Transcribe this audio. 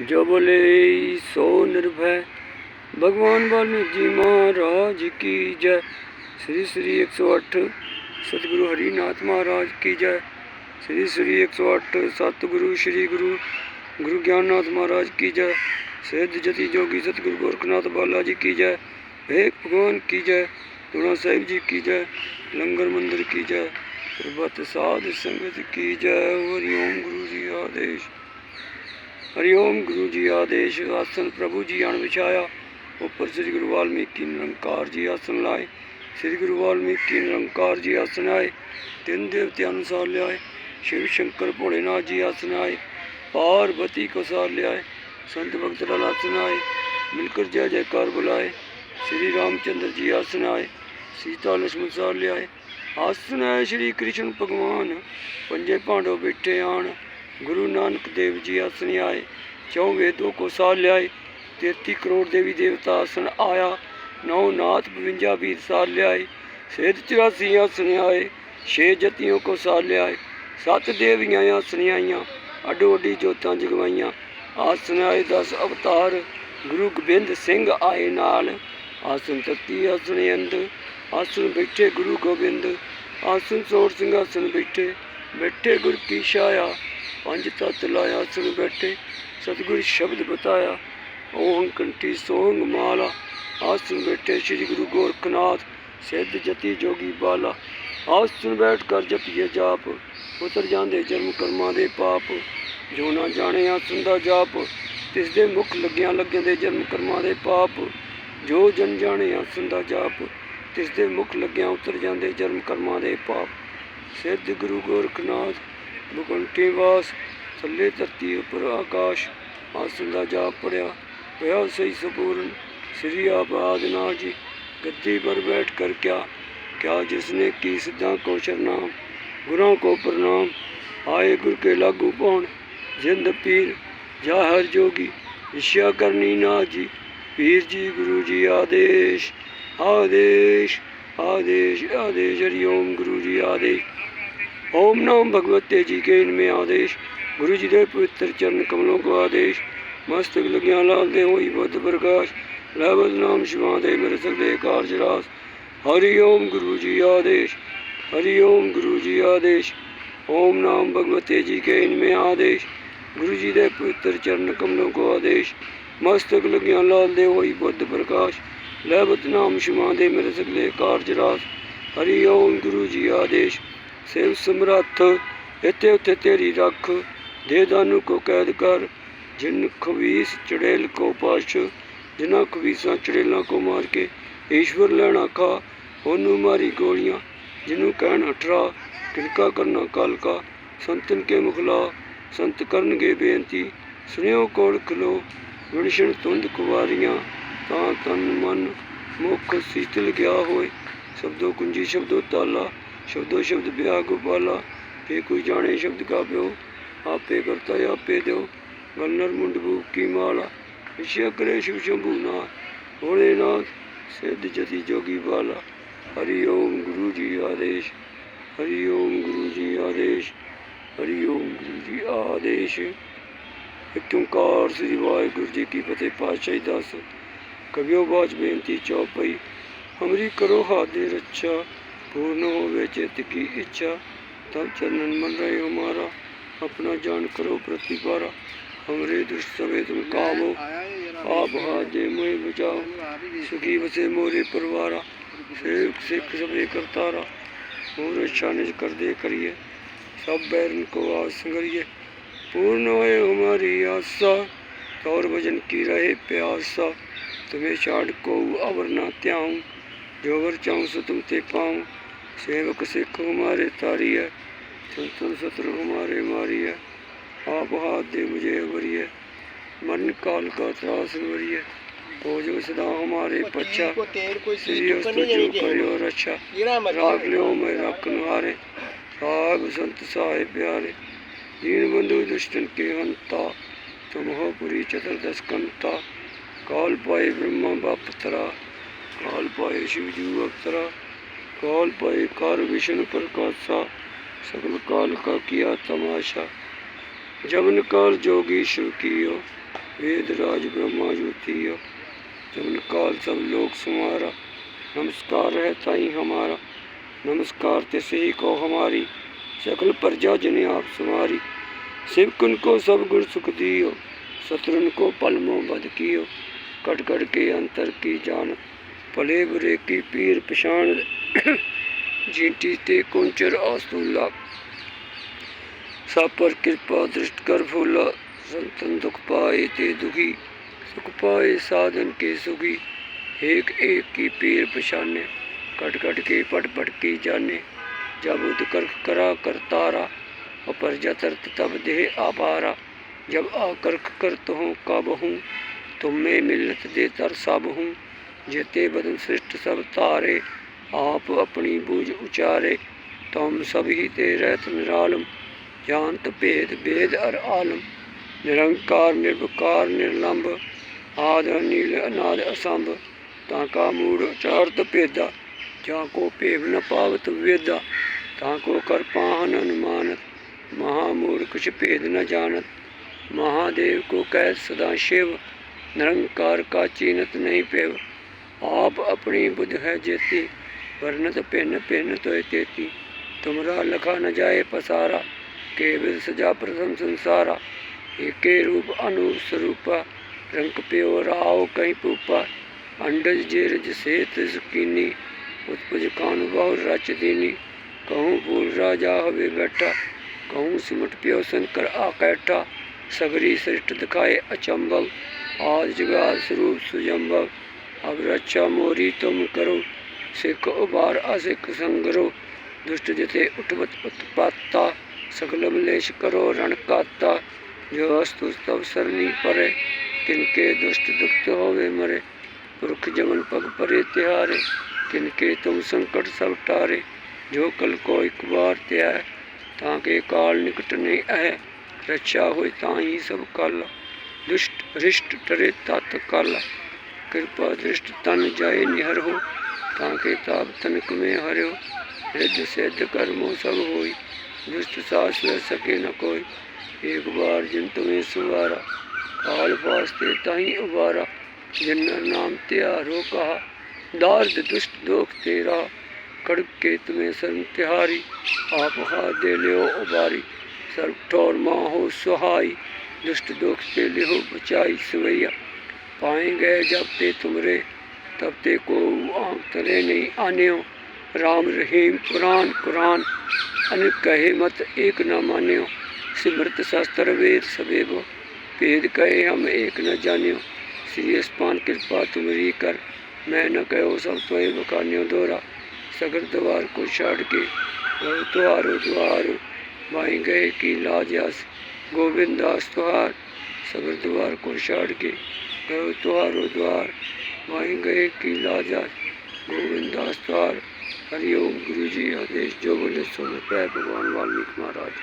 जो बोले सो निर्भय भगवान वाल्मीकि जी महाराज की जय श्री श्री 108 सतगुरु हरिनाथ महाराज की जय श्री श्री 108 सतगुरु श्री गुरु गुरु ज्ञाननाथ महाराज की जय सिद्ध जति जोगी सतगुरु गोरखनाथ बालाजी की जय एक भगवान की जय दुणा साहिब जी की जय लंगर मंदिर की जय प्रभत साध संगत की जय हरिओम गुरु जी आदेश हरिओम ਹਰਿ ਓਮ ਗੁਰੂ ਜੀ ਆਦੇਸ਼, ਆਸਨ ਪ੍ਰਭੂ ਜੀ ਅਣ ਵਿਛਾਇਆ। ਉੱਪਰ ਸ੍ਰੀ ਗੁਰੂ ਵਾਲਮੀਕੀ ਨਿਰੰਕਾਰ ਜੀ ਆਸਨ ਲਾਏ। ਸ੍ਰੀ ਗੁਰੂ ਵਾਲਮੀਕੀ ਨਿਰੰਕਾਰ ਜੀ ਆਸਨ ਆਏ। ਤਿੰਨ ਦੇਵਤੇ ਅਨੁਸਾਰ ਲਿਆਏ। ਸ਼ਿਵ ਸ਼ੰਕਰ ਭੋਲੇਨਾਥ ਜੀ ਆਸਨ ਆਏ। ਪਾਰਵਤੀ ਕੋ ਸਾਰ ਲਿਆਏ। ਸੰਤ ਭਗਤ ਲਾਲ ਆਸਨ ਆਏ। ਮਿਲਕਰ ਜੈ ਜੈਕਾਰ ਬੁਲਾਏ। ਸ੍ਰੀ ਰਾਮ ਚੰਦਰ ਜੀ ਆਸਨ ਆਏ। ਸੀਤਾ ਲਕਸ਼ਮਣ ਸਾਰ ਲਿਆਏ। ਆਸਨ ਆਏ ਸ੍ਰੀ ਕ੍ਰਿਸ਼ਨ ਭਗਵਾਨ। ਪੰਜੇ ਭਾਂਡੋ ਬੈਠੇ ਆਣ। ਗੁਰੂ ਨਾਨਕ ਦੇਵ ਜੀ ਆਸਣ ਆਏ ਚੌ ਵੇਦੋਂ ਕੋ ਸਾਲ ਲਿਆਏ 33 ਕਰੋੜ ਦੇਵੀ ਦੇਵਤਾ ਆਸਣ ਆਇਆ, ਨੌ ਨਾਥ 52 ਵੀਰ ਸਾਲ ਲਿਆਏ ਸੇਧ 84 ਆਸਣ ਆਏ, ਛੇ ਜਤੀਆਂ ਕੋ ਸਾਲ ਲਿਆਏ, ਸੱਤ ਦੇਵੀਆਂ ਆਸਣ ਆਈਆਂ, ਅਡੋ ਅਡੀ ਜੋਤਾਂ ਜਗਵਾਈਆਂ, ਆਸਣ ਆਏ 10 ਅਵਤਾਰ, ਗੁਰੂ ਗੋਬਿੰਦ ਸਿੰਘ ਆਏ ਨਾਲ, ਆਸਣ ਤਤੀ ਆਸਣ ਅੰਦ ਆਸਣ ਬੈਠੇ ਗੁਰੂ ਗੋਬਿੰਦ, ਆਸਣ ਸੋਰ ਸਿੰਘ ਆਸਣ ਬੈਠੇ ਬੈਠੇ ਗੁਰ ਕੀ ਪੰਜ ਤਤ ਲਾਇਆ ਸੁਣ ਬੈਠੇ, ਸਤਿਗੁਰ ਸ਼ਬਦ ਬਤਾਇਆ। ਓਮ ਕੰਠੀ ਸੋਹੰਗ ਮਾਲਾ ਆਸਨ ਬੈਠੇ ਸ੍ਰੀ ਗੁਰੂ ਗੋਰਖਨਾਥ, ਸਿੱਧ ਜਤੀ ਜੋਗੀ ਬਾਲਾ। ਆਸਨ ਬੈਠ ਕਰ ਜਪੀਏ ਜਾਪ, ਉਤਰ ਜਾਂਦੇ ਜਨਮ ਕਰਮਾਂ ਦੇ ਪਾਪ। ਜੋ ਨਾ ਜਾਣੇ ਆਸਨ ਦਾ ਜਾਪ, ਤਿਸ ਦੇ ਮੁਖ ਲੱਗਿਆਂ ਲੱਗਿਆਂ ਦੇ ਜਨਮ ਕਰਮਾਂ ਦੇ ਪਾਪ। ਜੋ ਜਨ ਜਾਣੇ ਆਸਨ ਦਾ ਜਾਪ, ਤਿਸ ਦੇ ਮੁਖ ਲੱਗਿਆਂ ਉਤਰ ਜਾਂਦੇ ਜਨਮ ਕਰਮਾਂ ਦੇ ਪਾਪ। ਸਿੱਧ ਗੁਰੂ ਗੋਰਖਨਾਥ ਮੁਕੰਟੀ ਵਾਸ ਥੱਲੇ ਧਰਤੀ ਉੱਪਰ ਆਕਾਸ਼ ਆਸਨ ਦਾ ਜਾਪ ਪੜਿਆ ਹੋਇਆ ਸਹੀ ਸਪੂਰਨ ਸ੍ਰੀ ਆਬਾਦ ਨਾਥ ਜੀ ਗੱਦੀ ਪਰ ਬੈਠ ਕਰ ਕਿਆ क्या जिसने की सिद्धा को शरनाम गुरों को प्रणाम आए गुर के लागू पौन जिंद पीर जा हर जोगी ईश्या करनी ना जी पीर जी गुरु जी आदेश आदेश आदेश आदेश हरिओम गुरु जी आदेश ओम नाम भगवते जी के इनमें आदेश गुरु जी दे पवित्र चरण कमलों को आदेश मस्तक लग्या लाल दे होई बुद्ध प्रकाश लैबद नाम शिवा दे मेरे सकदे कारज रास हरि ओम गुरु जी आदेश हरि ओम गुरु जी आदेश ओम नाम भगवते जी के इनमें आदेश गुरु जी दे पवित्र चरण कमलों को आदेश मस्तक लगिया लाल दे होई बुद्ध प्रकाश लैबत नाम शिवा दे मेरे सगले कारज रास हरि ओम गुरु जी आदेश सेव ਸਮਰੱਥ, ਇੱਥੇ ਉੱਥੇ ਤੇਰੀ ਰੱਖ, ਦੇ ਦਾਨੂ ਕੋ ਕੈਦ ਕਰ। ਜਿਨ ਖਵੀਸ ਚੜੇਲ ਕੋ ਪਾਸ਼, ਜਿਨ੍ਹਾਂ ਖਵੀਸਾਂ ਚੜੇਲਾਂ ਕੋ ਮਾਰ ਕੇ ਈਸ਼ਵਰ ਲੈਣਾ ਖਾ, ਉਹਨੂੰ ਮਾਰੀ ਗੋਲੀਆਂ। ਜਿਹਨੂੰ ਕਹਿਣ ਅਠਰਾ ਕਿਨਕਾ ਕਰਨਾ ਕਾਲ ਕਾ, ਸੰਤਨ ਕੇ ਮੁਖਲਾ ਸੰਤ ਕਰਨਗੇ ਬੇਨਤੀ। ਸੁਣਿਓ ਕੋਲ ਖਲੋ ਵਿਣਸ਼ਣ ਤੁੰਦ ਕੁਵਾਰੀਆਂ, ਤਾਂ ਤਨ ਮਨ ਮੁਖ ਸੀਤਲ ਗਿਆ ਹੋਏ। ਸ਼ਬਦੋ ਕੁੰਜੀ, ਸ਼ਬਦੋ ਤਾਲਾ ਸ਼ਬਦੋ ਸ਼ਬਦ ਬਿਆ ਗੋਪਾਲਾ ਫੇ ਕੋਈ ਜਾਣੇ ਸ਼ਬਦ ਕਾ ਪਿਓ। ਆਪੇ ਕਰਤਾ ਆਪੇ ਦਿਓ ਗੰਨਰ ਮੁੰਡਬੂ ਕੀ ਮਾਲਾ। ਵਿਸ਼ੇ ਕਰੇ ਸ਼ਿਵ ਸ਼ੰਭੂ ਨਾ ਭੋਲੇਨਾਥ ਸਿੱਧ ਜਤੀ ਜੋਗੀ ਬਾਲਾ। ਹਰੀ ਓਮ ਗੁਰੂ ਜੀ ਆਦੇਸ਼, ਹਰੀ ਓਮ ਗੁਰੂ ਜੀ ਆਦੇਸ਼, ਹਰੀ ਓਮ ਗੁਰੂ ਜੀ ਆਦੇਸ਼। ਇੱਕ ਓੰਕਾਰ ਸ੍ਰੀ ਵਾਹਿਗੁਰੂ ਜੀ ਕੀ ਫਤਿਹ, ਪਾਤਸ਼ਾਹੀ ਦਾਸ। ਕਵਿਓ ਬਾਚ ਬੇਨਤੀ ਚੌਪਈ ਹਮਰੀ ਕਰੋ ਹਾਦੇ ਰੱਛਾ। पूर्ण होवे चित्त की इच्छा तब चरणन मन रहे हमारा अपना जान करो प्रतिपारा हमरे दुष्ट सवे तुम कामो आप हाथ दे मोहे बचाओ सुखी बसे मोरे परवारा सेवक सिख सबे करतारा मोर अच्छा निज कर दे करिए सब बैरन को आज संगरिए पूर्ण होए हमारी आशा और भजन की रहे प्यासा तुम्हें छाड़ को अवर ना त्याऊं जो अवर चाहूं सो तुम ते पाऊं ਸੇਵਕ ਸਿੱਖ ਸਿੱਖੋ ਮਾਰੇ ਤਾਰੀਐ ਸੰਤਨ ਸਤਰੂ ਮਾਰੇ ਮਾਰੀਐ ਆਪ ਹਾਦ ਦੇ ਮੁਝੇ ਵਰੀਐ ਮਨ ਕਾਲ ਕਾ ਤਰਾਸ ਵਰੀਐ ਹੋ ਜੋ ਸਦਾ ਹਮਾਰੇ ਪੱਛਾ ਸ੍ਰੀ ਉਸ ਤੋਂ ਜੋ ਕਰਿਓ ਰੱਛਾ ਰਾਗ ਲਿਓ ਮੈਂ ਰੱਖਨ ਹਾਰੇ ਸੰਤ ਸਾਹਿਬ ਪਿਆਰੇ ਜੀਨ ਬੰਧੂ ਦੁਸ਼ਟਨ ਕੇ ਹੰਤਾ ਤੁਮ ਹੋ ਪੁਰੀ ਚਤੁਰਦਸ ਕੰਤਾ ਕਾਲ ਪਾਏ ਬ੍ਰਹਮਾ ਬਾਪਤਰਾ ਕਾਲ ਪਾਏ ਸ਼ਿਵ ਜੂ ਅਪਤਰਾ काल पाए ब्रह्मा बाप तरा काल पाए शिवजू अवतरा काल पाए कार विष्णु प्रकाशा सकल काल का किया तमाशा जबन काल जोगी शिव कियो वेद राज ब्रह्मा ज्योतिया जमन काल सब लोक समारा नमस्कार है ताई हमारा नमस्कार तिसे ही को हमारी सकल प्रजा जने आप सुमारी शिवकुन को सब गुण सुख दियो शत्रुन को पलमो बद कियो कट कट के अंतर की जान ਭਲੇ ਬੁਰੇ ਕੀ ਪੀਰ ਪਛਾਣ ਜੀਟੀ ਤੇ ਕੁੰਚਰ ਆਸਤੂਲਾ ਸਭ ਕਿਰਪਾ ਦ੍ਰਿਸ਼ਟ ਕਰ ਫੂਲਾ, ਸੰਤਨ ਦੁਖ ਪਾਏ ਤੇ ਦੁਖੀ। ਸੁਖ ਪਾਏ ਸਾਧਨ ਕੇ ਸੁਖੀ। ਏਕ ਏਕ ਕੀ ਪੀਰ ਪਛਾਨੇ ਕਟ ਕਟ ਕੇ ਪਟ ਪਟ ਕੇ ਜਾਣੇ। ਜਬ ਉਦ ਕਰਖ ਕਰਾ ਕਰਤਾਰਾ ਅਪਰ ਜਤਰ ਤਬ ਦੇਹ ਆਪਾਰਾ ਜਬ ਆਕਰਖ ਕਰਤ ਹੂੰ ਕਬ ਹੂੰ, ਤੁਮੇ ਮਿਲਤ ਦੇ ਤਰ ਸਭ ਹੂੰ। ਜੇਤੇ ਬਦਨ ਸ੍ਰਿਸ਼ਟ ਸਭ ਧਾਰੇ, ਆਪ ਆਪਣੀ ਬੂਝ ਉਚਾਰੇ, ਤਮ ਸਭ ਹੀ ਤੇ ਰਹਿਤ ਨਿਰਾਲਮ ਜਾਨਤ ਭੇਦ ਭੇਦ ਅਰ ਆਲਮ, ਨਿਰੰਕਾਰ, ਨਿਰਵਕਾਰ, ਨਿਰਲੰਭ, ਆਦ ਨੀਲ ਅਨਾਦ ਅਸੰਭ, ਤਾਂ ਕਾ ਮੂੜ ਉਚਾਰਤ ਭੇਦਾ, ਜਾਂ ਕੋ ਭੇਵ ਨ ਪਾਵਤ ਵੇਦਾ, ਤਾਂ ਕੋ ਕਰ ਪਾਹਨ ਮਹਾ ਮੂੜ ਕੁਛ ਭੇਦ ਨ ਜਾਣਤ, ਮਹਾਦੇਵ ਕੋ ਕਹਿ ਸਦਾ ਸ਼ਿਵ, ਨਿਰੰਕਾਰ ਕਾ ਚੀਨਤ ਨਹੀਂ ਪੇਵ आप अपनी बुद्ध है जेती वर्णत पिन पिन तो तेती तुमरा लखा न जाए पसारा केवल सजा प्रथम संसारा एके रूप अनूप स्वरूपा रंग प्यो राव कहीं पूपा अंडज जेरज सेत सकीनी उत्पज कान बहु रच दीनी कहूँ भूल राजा हवे बैठा कहूँ सिमट प्यो शंकर आ कैठा सगरी सृष्ट दिखाए अचंबव आज जगात स्वरूप ਅਬ ਰਚਾ ਮੋਰੀ ਤੁਮ ਕਰੋ, ਸਿੱਖ ਉਬਾਰ ਅਸਿੱਖ ਸੰਗਰੋ। ਦੁਸ਼ਟ ਜਿਤੇ ਉਠਵਤ ਉਤਪਾਤਾ ਸਕਲਮ ਲੇਸ਼ ਕਰੋ ਰਣ ਕਾਤਾ। ਜੋ ਅਸਤੁ ਤਵ ਸਰਨੀ ਪਰੇ ਕਿਨਕੇ ਦੁਸ਼ਟ ਦੁਖਤ ਹੋਵੇ ਮਰੇ। ਪੁਰਖ ਜਮਨ ਪਗ ਪਰੇ ਤਿਹਾਰੇ ਕਿਨਕੇ ਤੁਮ ਸੰਕਟ ਸਭ ਟਾਰੇ। ਜੋ ਕਲ ਕੋ ਇੱਕ ਵਾਰ ਤਿਆ ਤਾਂ ਕਿ ਕਾਲ ਨਿਕਟ ਨਹੀਂ ਹੈ ਰੱਛਾ ਹੋਏ ਤਾਂ ਹੀ ਸਭ ਕਲ। ਦੁਸ਼ਟ ਰਿਸ਼ਟ ਟਰੇ ਤਤ ਕਲ। ਕਿਰਪਾ ਦ੍ਰਿਸ਼ਟ ਤਨ ਜਾਏ ਨਿਹਰ ਹੋ, ਤਾਂ ਕਿ ਤਾਪ ਤਨ ਕੁਮੇ ਹਰਿਓ। ਰਿੱਧ ਸਿੱਧ ਕਰਮੋ ਸਭ ਹੋਈ, ਦੁਸ਼ਟ ਸਾਸ ਲੈ ਸਕੇ ਨ ਕੋਈ। ਇੱਕ ਵਾਰ ਜਿਨ ਤੁਮੇ ਸੁਵਾਰਾ, ਕਾਲ ਵਾਸਤੇ ਤਾਈ ਉਵਾਰਾ ਜਿਨ ਨਾਮ ਤਿਆਰੋ ਕਹਾ, ਦਾਰਦ ਦੁਸ਼ਟ ਦੋਖ ਤੇਰਾ। ਕੜਕ ਕੇ ਤੁਮੇ ਸਰਮ ਤਿਹਾਰੀ, ਆਪ ਹਾ ਦੇ ਲਿਓ ਉਬਾਰੀ। ਸਰਬ ਠੋਰ ਮਾਂ ਹੋ ਸੁਹਾਈ, ਦੁਸ਼ਟ ਦੋਖ ਤੇ ਲਿਓ ਬਚਾਈ ਸਵਈਆ। पाएंगे जब ते तुमरे तब ते को आंख तरे नहीं आने हो राम रहीम कुरान कुरान अन कहे मत एक न मान्यो सिमरत शास्त्र वेद सवेगो भेद कहे हम एक न जान्यो श्री स्पान कृपा तुमरी कर मैं न कहो सब तो बकान्यो दोरा सगर द्वार को छाड़ के गौ द्वारो द्वार माई गए की लाजास गोविंद दास तुहार सगर द्वार को छाड़ के કરો તમારો દ્વાર માહી ગયે કી લાજા ગોવિંદ દાસ દ્વાર હરિઓમ ગુરુજી આદેશ જો મને સોંપ્યા ભગવાન વાલ્મીક મહારાજ